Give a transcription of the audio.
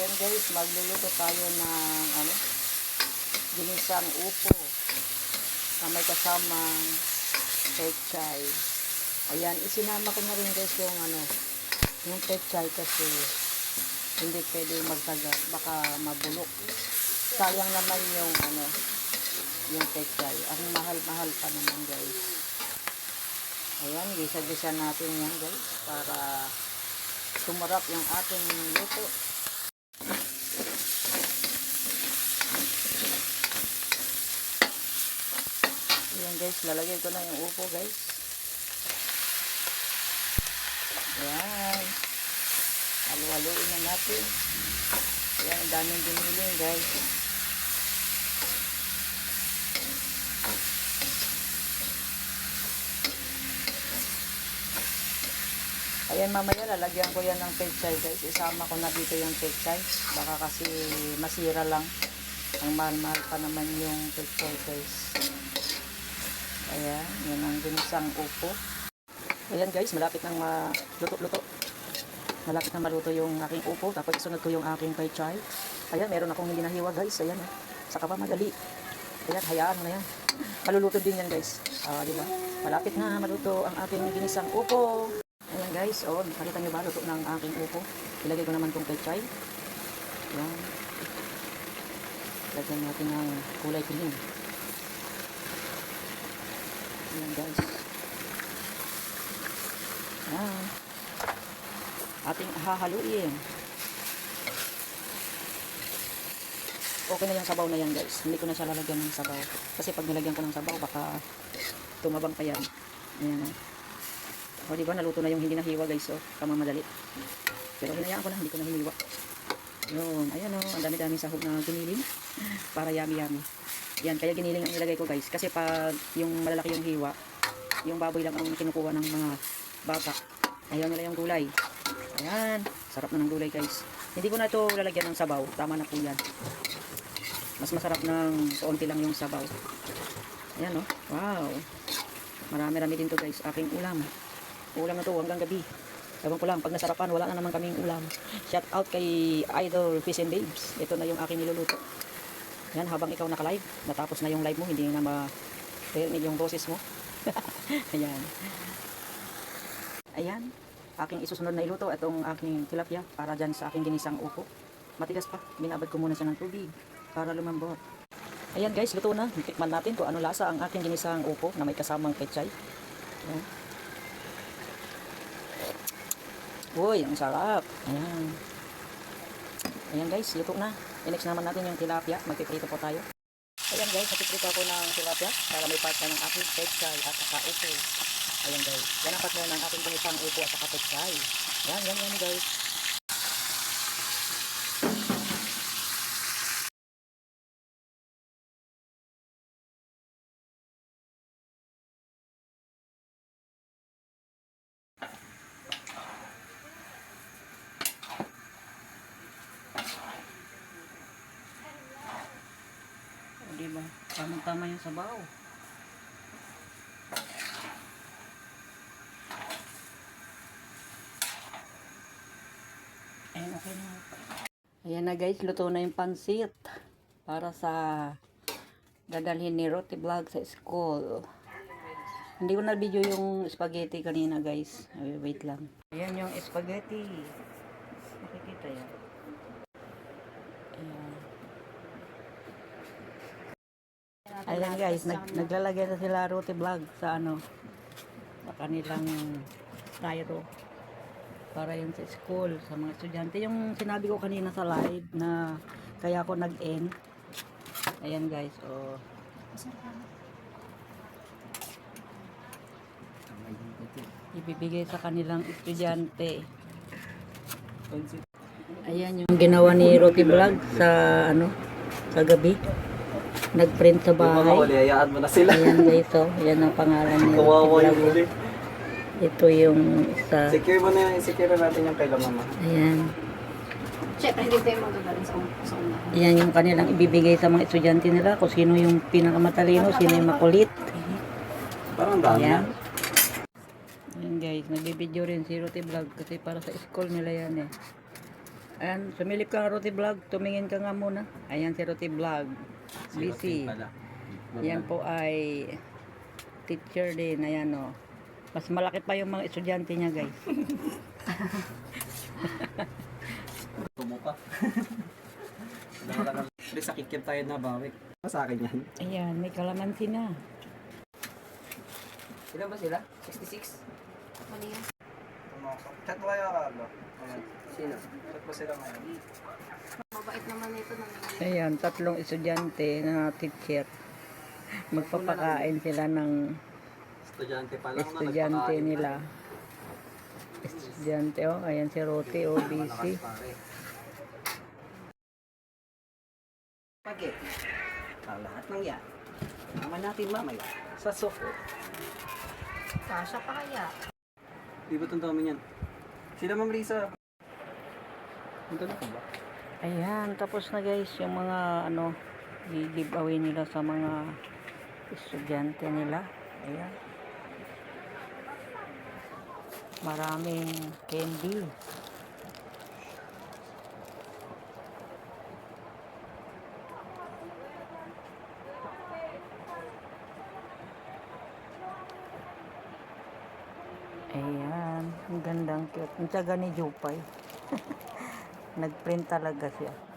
Ayan guys, magluluto tayo ng ano, ginisang upo na may kasamang pechay. Ayan, isinama ko na rin guys yung ano, yung pechay kasi hindi pwede magtagal, baka mabulok. Sayang naman yung ano, yung pechay. Ang mahal-mahal pa naman guys. Ayan, gisa-gisa natin yan guys para tumarap yung ating luto. Lalagay ko na yung upo guys. Ayan. Halu-haluin na natin. Ang daming diniling guys. Ayan, mamaya lalagyan ko yan ng pechay guys. Isama ko na dito yung pechay. Baka kasi masira lang. Ang mahal-mahal pa naman yung pechay guys. Ayan, yan ang ginisang upo. Ayan guys, malapit nang maluto-luto. Malapit na maluto yung aking upo. Tapos isunod ko yung aking pechay. Ayan, meron akong hindi nahiwa guys. Ayan, oh. saka pa madali. Ayan, hayaan mo na yan. Maluluto din yan guys. Ah, di ba? Malapit na maluto ang aking ginisang upo. Ayan guys, oh, nakita nyo ba luto ng aking upo? Ilagay ko naman tong pechay. Ayan. Lagyan natin ng kulay piling. Ayan guys. Ayan. Ating hahaluin. Okay na yung sabaw na yan guys. Hindi ko na siya lalagyan ng sabaw. Kasi pag nilagyan ko ng sabaw, baka tumabang pa yan. Ayan oh. O, di ba, naluto na yung hindi nahiwa, guys, oh. Kamamadali. Pero hinayaan ko na, hindi ko na hiniwa. Yun, ayan, oh. Ang dami-dami sahog na giniling. Para yummy-yummy. Yan, kaya giniling ang ilagay ko, guys. Kasi pag yung malalaki yung hiwa, yung baboy lang ang kinukuha ng mga bata. Ayaw nila yung gulay. Ayan, sarap na ng gulay, guys. Hindi ko na ito lalagyan ng sabaw. Tama na po yan. Mas masarap ng kaunti lang yung sabaw. Ayan, oh. Wow. Marami-rami din to, guys. Aking ulam. Ulam na to hanggang gabi. Ewan ko lang, pag nasarapan, wala na naman kaming ulam. Shout out kay Idol Fish and Babes. Ito na yung aking niluluto. Yan, habang ikaw naka-live, natapos na yung live mo, hindi na ma-rinig yung boses mo. Ayan. Ayan, aking isusunod na iluto. Itong aking tilapia para dyan sa aking ginisang upo. Matigas pa, binabad ko muna siya ng tubig para lumambot. Ayan guys, luto na. Tikman natin kung ano lasa ang aking ginisang upo na may kasamang pechay. Ayan. Uy, ang sarap. Ayan. Ayan guys, luto na. I-next naman natin yung tilapia. Magpiprito po tayo. Ayan guys, magpiprito ako ng tilapia para may part na ng aking pechay at saka upo. Ayan guys. Yan ang part ng aking ginisang upo at saka pechay. Ayan, yan yan guys. O, diba? Tamang-tama yung sabaw. Ayan, okay na. Ayan na guys, luto na yung pansit. Para sa dadalhin ni Roti Vlog sa school. Hindi ko na video yung spaghetti kanina guys. Wait lang. Ayan yung spaghetti. Makikita yan. Ayan guys, nag, naglalagay na sila Roti Vlog sa ano, sa kanilang styro para yun sa school, sa mga estudyante. Yung sinabi ko kanina sa live na kaya ako nag-end. Ayan guys, oh. Ibibigay sa kanilang estudyante. Ayan yung ginawa ni Roti Vlog sa ano, sa gabi. Nag-print sa Yung mga bahay. hayaan mo na sila. Ayan guys, oh. Yan ang pangalan ni Roti Kawawa yung huli. Ito yung isa. Secure mo na yan, secure natin yung kay mama. Ayan. Siyempre, hindi tayo magagaling sa, sa unahan. Yan yung kanilang ibibigay sa mga estudyante nila kung sino yung pinakamatalino, sino yung makulit. Parang dami Ayan. na. Ayan guys, nagbibideo rin si Roti Vlog kasi para sa school nila yan eh. Ayan, sumilip ka nga Roti Vlog. Tumingin ka nga muna. Ayan si Roti Vlog. Busy. Pala. Yan po ay teacher din. Ayan o. Mas malaki pa yung mga estudyante niya guys. Tumo ka. Pre, sa kikim tayo na bawi. Sa akin yan. Ayan, may kalamansi na. Ilan ba sila? 66? Mali yan. Chat mo kayo, Carlo. Ayan. Sino? Chat mo sila ngayon. Mabait naman ito naman. Ayan, tatlong estudyante na teacher. Magpapakain sila ng Estudyante pa lang estudyante na nila. Estudyante, oh. Ayan si oh. Malakas, pare. Pagit. Ang lahat ng yan. Naman natin mamaya. Sa soko. Kasha pa kaya? Di ba itong dami yan? Sila Ma'am. Ang dami ko ba? Ayan, tapos na guys yung mga ano, i-giveaway nila sa mga estudyante nila. Ayan. Maraming candy. Ayan, ang gandang cute. Ang tsaga ni Jupay. Nag-print talaga siya.